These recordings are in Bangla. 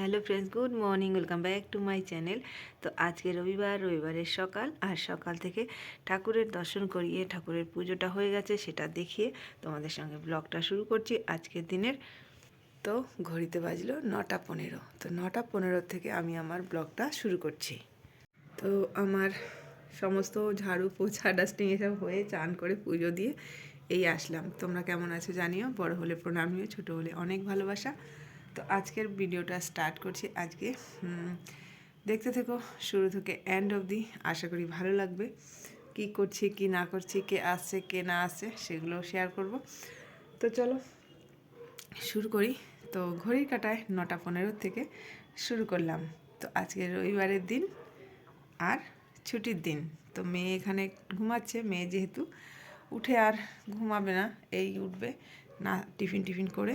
Hello friends, good morning, welcome back to my channel. তো আজকে রবিবার, রবিবারের সকাল, আর সকাল থেকে ঠাকুরের দর্শন করিয়ে ঠাকুরের পুজোটা হয়ে গেছে, সেটা দেখিয়ে তোমাদের সঙ্গে ব্লগটা শুরু করছি আজকের দিনের। তো ঘড়িতে বাজলো নটা পনেরো, তো নটা পনেরো থেকে আমি আমার ব্লগটা শুরু করছি। তো আমার সমস্ত ঝাড়ু পোছা, ডাস্টিং এসব হয়ে চান করে পুজো দিয়ে এই আসলাম। তোমরা কেমন আছো জানিও, বড় হলে প্রণামীয় ছোটো হলে অনেক ভালোবাসা। তো আজকের ভিডিওটা স্টার্ট করছি আজকে। দেখতে থেকো শুরু থেকে এন্ড অবধি, আশা করি ভালো লাগবে। কি করছি, কি না করছি, কে আসছে, কে না আসছে, সেগুলো শেয়ার করব। তো চলো শুরু করি। তো ঘড়ির কাটায় নটা পনেরো থেকে শুরু করলাম। তো আজকে রবিবারের দিন আর ছুটির দিন। তো মেয়ে এখানে ঘুমাচ্ছে, মেয়ে যেহেতু উঠে আর ঘুমাবে না, এই উঠবে না, টিফিন টিফিন করে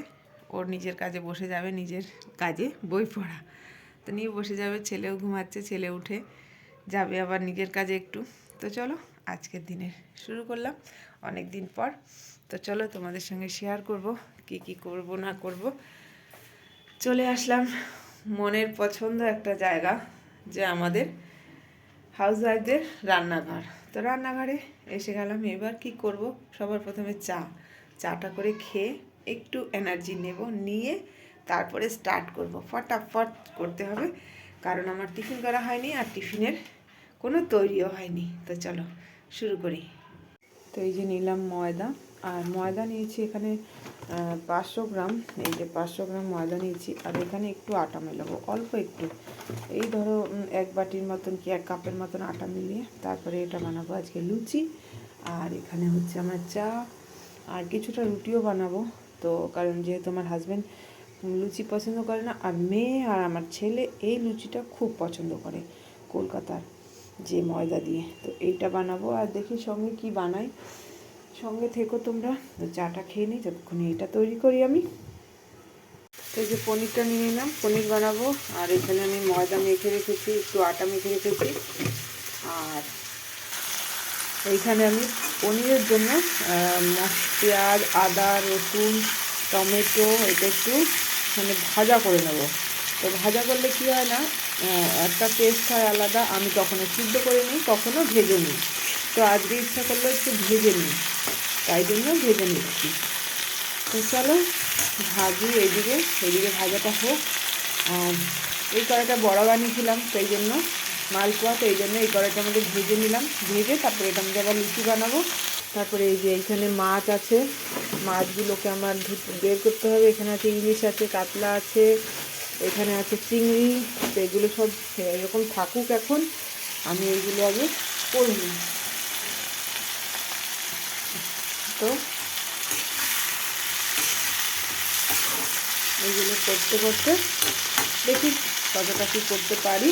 ওর নিজের কাজে বসে যাবে, নিজের কাজে বই পড়া। তো নিয়ে বসে যাবে, ছেলেও ঘুমাচ্ছে, ছেলে উঠে যাবে আবার নিজের কাজে একটু। তো চলো, আজকের দিনের শুরু করলাম। অনেক দিন পর। তো চলো, তোমাদের সঙ্গে শেয়ার করব, কি কি করব, না করব। চলে আসলাম। মনের পছন্দ একটা জায়গা যে আমাদের হাউস ওয়াইফদের রান্নাঘর। তো রান্নাঘরে এসে গেলাম, এবার কি করব? সবার প্রথমে চা। চাটা করে খেয়ে একটু এনার্জি নেব, নিয়ে তারপরে স্টার্ট করব। ফটাফট করতে হবে, কারণ আমার টিফিন করা হয়নি আর টিফিনের কোনো তৈরিও হয়নি। তো চলো, শুরু করি। তো এই যে নিলাম ময়দা, আর ময়দা নিয়েছি এখানে পাঁচশো গ্রাম। এই যে পাঁচশো গ্রাম ময়দা নিয়েছি, আর এখানে একটু আটা মেলাবো, অল্প একটু। এই ধরো এক বাটির মতন কি এক কাপের মতন আটা মিলিয়ে তারপরে এটা বানাবো আজকে লুচি। আর এখানে হচ্ছে আমার চা, আর কিছুটা রুটিও বানাবো। তো কারণ যেহেতু আমার হাজব্যান্ড লুচি পছন্দ করে না, আর মেয়ে আর আমার ছেলে এই লুচিটা খুব পছন্দ করে কলকাতার যে ময়দা দিয়ে। তো এইটা বানাবো আর দেখি সঙ্গে কি বানাই। সঙ্গে থেকো তোমরা, তো চাটা খেয়ে নিই, যতক্ষণ এইটা তৈরি করি আমি। তো যে পনিরটা নিয়ে নিলাম, পনির বানাবো। আর এখানে আমি ময়দা মেখে রেখেছি, একটু আটা মেখে রেখেছি। আর এইখানে আমি পনিরের জন্য পেঁয়াজ, আদা, রসুন, টমেটো, এটা একটু মানে ভাজা করে নেব। তো ভাজা করলে কি হয় না একটা টেস্ট হয় আলাদা, আমি কখনো সিদ্ধ করে নিই, কখনো ভেজে নিই। তো আজকে ইচ্ছা করল একটু ভেজে নিই, তাই জন্য ভেজে নিচ্ছি। তো চলো, ভাজি এদিকে এদিকে ভাজাটা হোক। এই কড়াইটা বড় বানিয়েছিলাম, সেই জন্য মালপোয়া তো এই জন্য এই কড়াইটার মধ্যে ভেজে নিলাম। ভেজে তারপরে এটা মধ্যে আবার লুচি বানাবো। তারপরে এই যে এইখানে মাছ আছে, মাছগুলোকে আমার বের করতে হবে। এখানে আছে ইলিশ আছে, কাতলা আছে, এখানে আছে চিংড়ি, তো এগুলো সব এরকম থাকুক এখন। আমি এইগুলো আগে করে তো এইগুলো করতে করতে দেখি কতটা কী করতে পারি।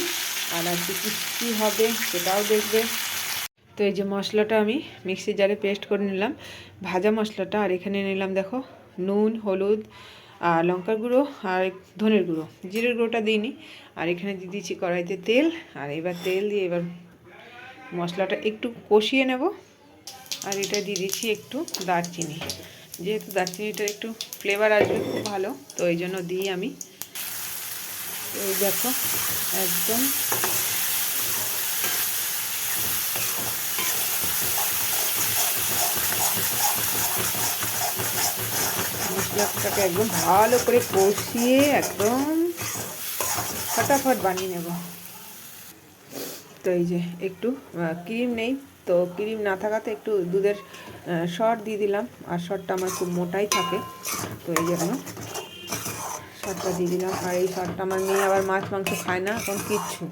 আর আজকে কী হবে সেটাও দেখবে। তো এই যে মশলাটা আমি মিক্সি জারে পেস্ট করে নিলাম। ভাজা মশলাটা আর এখানে নিলাম দেখো নুন, হলুদ আর লঙ্কার গুঁড়ো আর ধনের গুঁড়ো। জিরের গুঁড়োটা দিইনি। আর এখানে দিয়ে দিচ্ছি কড়াইতে তেল। আর এবার তেল দিয়ে এবার মশলাটা একটু কষিয়ে নেব। আর এটা দিয়ে দিচ্ছি একটু দারচিনি। যেহেতু দারচিনিটার একটু ফ্লেভার আসবে খুব ভালো, তো এই জন্য দিই আমি এই দেখো, একদম। মশলাটাকে একদম ভালো করে কষিয়ে একদম ফটাফট বানিয়ে নেব। তো এই যে একটু ক্রিম নেই, তো ক্রিম না থাকাতে একটু দুধের শর্ট দিয়ে দিলাম। আর শর্টটা আমার খুব মোটাই থাকে। তো এই জন্য শর্টটা দিয়ে দিলাম। আর এই শর্টটা আমার মেয়ে আবার মাছ, মাংস খায় না এখন কিচ্ছু।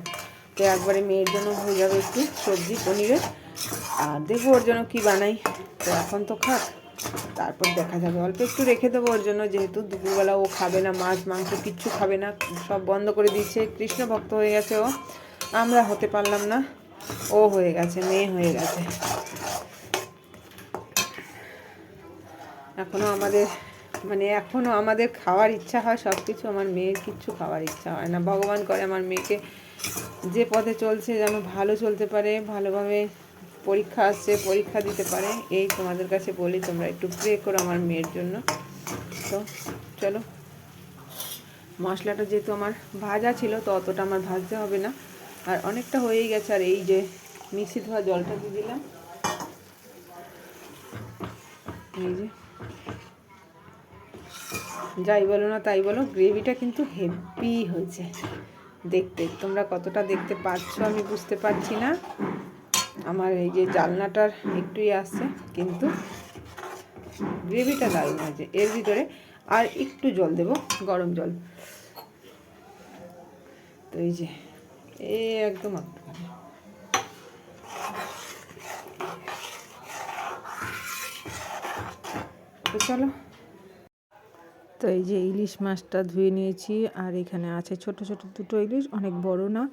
তো একবারে মেয়ের জন্য হয়ে যাবে একটু সবজি, পনিরের। আর দেখব ওর জন্য কী বানাই। তো এখন তো খাক। তারপর দেখা যাবে। অল্প একটু রেখে দেবো ওর জন্য, যেহেতু দুপুরবেলা ও খাবে না, মাছ, মাংস কিচ্ছু খাবে না। সব বন্ধ করে দিচ্ছে কৃষ্ণ ভক্ত হয়ে গেছে ও। আমরা হতে পারলাম না। ও হয়ে গেছে, মেয়ে হয়ে গেছে। এখনও আমাদের মানে এখনও আমাদের খাওয়ার ইচ্ছা হয় সব কিছু আমার মেয়ের কিচ্ছু খাওয়ার ইচ্ছা হয় না। ভগবান করে আমার মেয়েকে যে পথে চলছে যেন ভালো চলতে পারে, ভালোভাবে পরীক্ষা আসছে, পরীক্ষা দিতে পারে, এই তোমাদের কাছে বলি, তোমরা একটু প্রে করো আমার মেয়ের জন্য। তো চলো। মশলাটা যেহেতু আমার ভাজা ছিল, তো অতটা আমার ভাজতে হবে না। আর অনেকটা হয়েই গেছে, আর এই যে মিক্সি ধোয়া জলটা দিয়ে দিলাম। এই যে যাই বলো না তাই বলো গ্রেভিটা কিন্তু হেভি হয়েছে। দেখতে, তোমরা কতটা দেখতে পাচ্ছ আমি বুঝতে পারছি না। আমার এই যে জালনাটার একটুই আসছে কিন্তু গ্রেভিটা দারুণ হয়েছে। এর ভিতরে আর একটু জল দেব, গরম জল। তো এই যে, এ একদম। তো চলো তো এই যে ইলিশ মাছটা ধুয়ে নিয়েছি আর এখানে আছে ছোট ছোট দুটো ইলিশ অনেক বড় না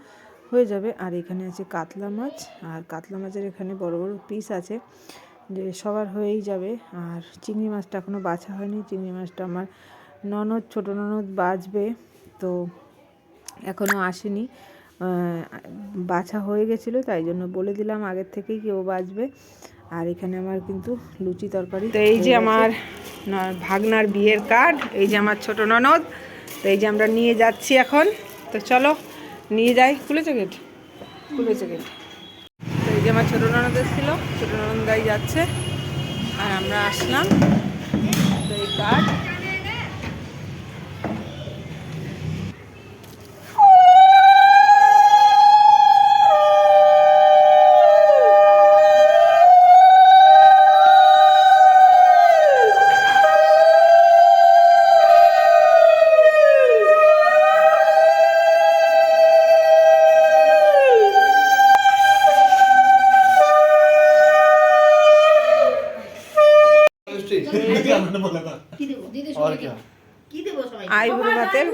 হয়ে যাবে। আর এখানে আছে কাতলা মাছ আর কাতলা মাছের এখানে বড় বড় পিস আছে যে সবার হয়েই যাবে। আর চিংড়ি মাছটা এখনও বাছা হয়নি চিংড়ি মাছটা আমার ননদ ছোটো ননদ বাজবে তো এখনও আসেনি। বাছা হয়ে গেছিল তাই জন্য বলে দিলাম আগের থেকেই কেউ বাজবে আর এখানে আমার কিন্তু লুচি তরকারি তো এই যে আমার ভাগনার বিয়ের কার্ড, এই যে আমার ছোট ননদ, তো এই যে আমরা নিয়ে যাচ্ছি এখন। তো চলো, নিয়ে যাই। খুলেছে গেট খুলেছে গেট তো এই যে আমার ছোটো ননদ এসেছিল, ছোটো ননদাই যাচ্ছে। আর আমরা আসলাম। তো এই কার্ড।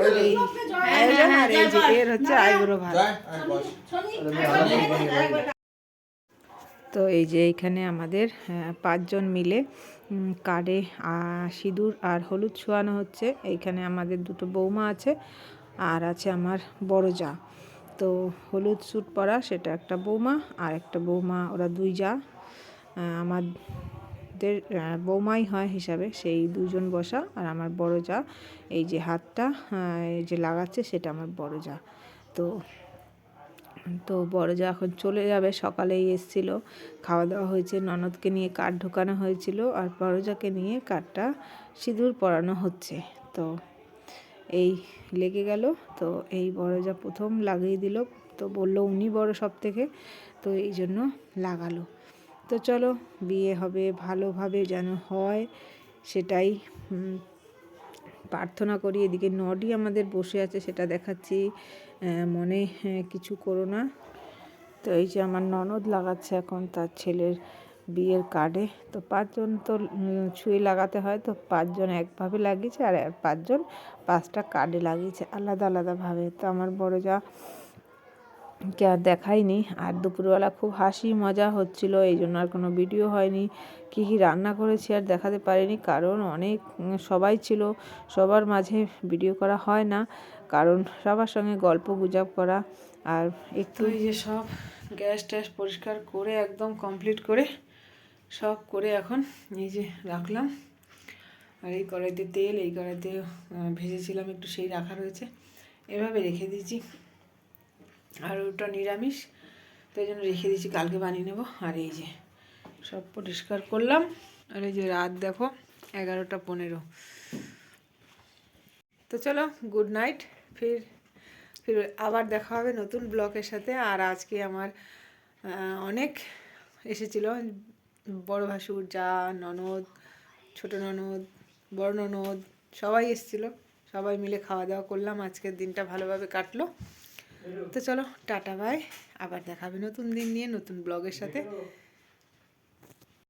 আয়োজন আর এই যে এর হচ্ছে আইবুড়ো ভাত। তো এই যে এইখানে আমাদের পাঁচজন মিলে আহ, সিঁদুর আর হলুদ ছোঁয়ানো হচ্ছে। এইখানে আমাদের দুটো বৌমা আছে আর আছে আমার বড় যা। তো হলুদ স্যুট পরা সেটা একটা বৌমা আর একটা বৌমা ওরা দুই যা। আহ, আহ, বৌমাই হয় হিসাবে সেই দুজন বসা আর আমার বড় যা এই যে হাতটা যে লাগাচ্ছে সেটা আমার বড় যা। তো তো বড় যা এখন চলে যাবে সকালেই এসছিল খাওয়া দাওয়া হয়েছে ননদকে নিয়ে কার্ড ঢোকানো হয়েছিল আর বড় যাকে নিয়ে কার্ডটা সিঁদুর পরানো হচ্ছে। তো এই লেগে গেল তো এই বড় যা প্রথম লাগিয়ে দিল তো বলল উনি বড় সব থেকে তো এই জন্য লাগালো। তো চলো, বিয়ে হবে, ভালোভাবে যেন হয়, সেটাই প্রার্থনা করি। এদিকে নডি আমাদের বসে আছে, সেটা দেখাচ্ছি। মনে কিছু করো না। তো এই যে আমার ননদ লাগাচ্ছে এখন তার ছেলের বিয়ের কার্ডে তো পাঁচজন তো ছুঁয়ে লাগাতে হয়, তো পাঁচজন একভাবে লাগিয়েছে আর আর পাঁচজন পাঁচটা কার্ডে লাগিয়েছে, আলাদা আলাদাভাবে। তো আমার বড় যা কে আর দেখাইনি আর দুপুরবেলা খুব হাসি মজা হচ্ছিল, এই জন্য আর কোনো ভিডিও হয়নি। কী কী রান্না করেছি আর দেখাতে পারিনি, কারণ অনেক সবাই ছিল। সবার মাঝে ভিডিও করা হয় না, কারণ সবার সঙ্গে গল্প গুজব করা আর একটু এই যে সব গ্যাস ট্যাস পরিষ্কার করে একদম কমপ্লিট করে সব করে এখন এই যে রাখলাম। আর এই কড়াইতে তেল, এই কড়াইতে ভেজেছিলাম, একটু সেই রাখা রয়েছে। এভাবে রেখে দিয়েছি। আর ওটা নিরামিষ, তো এই জন্য রেখে দিয়েছি, কালকে বানিয়ে নেব। আর এই যে সব পরিষ্কার করলাম। আর এই যে রাত দেখো, এগারোটা পনেরো। তো চলো গুড নাইট ফির ফির আবার দেখা হবে নতুন ব্লকের সাথে। আর আজকে আমার অনেক এসেছিল, বড় ভাসুর, যা, ননদ, ছোট ননদ, বড় ননদ, সবাই এসেছিল। সবাই মিলে খাওয়া দাওয়া করলাম। আজকের দিনটা ভালোভাবে কাটলো। তো চলো টাটা বাই আবার দেখাবে নতুন দিন নিয়ে নতুন ব্লগের সাথে।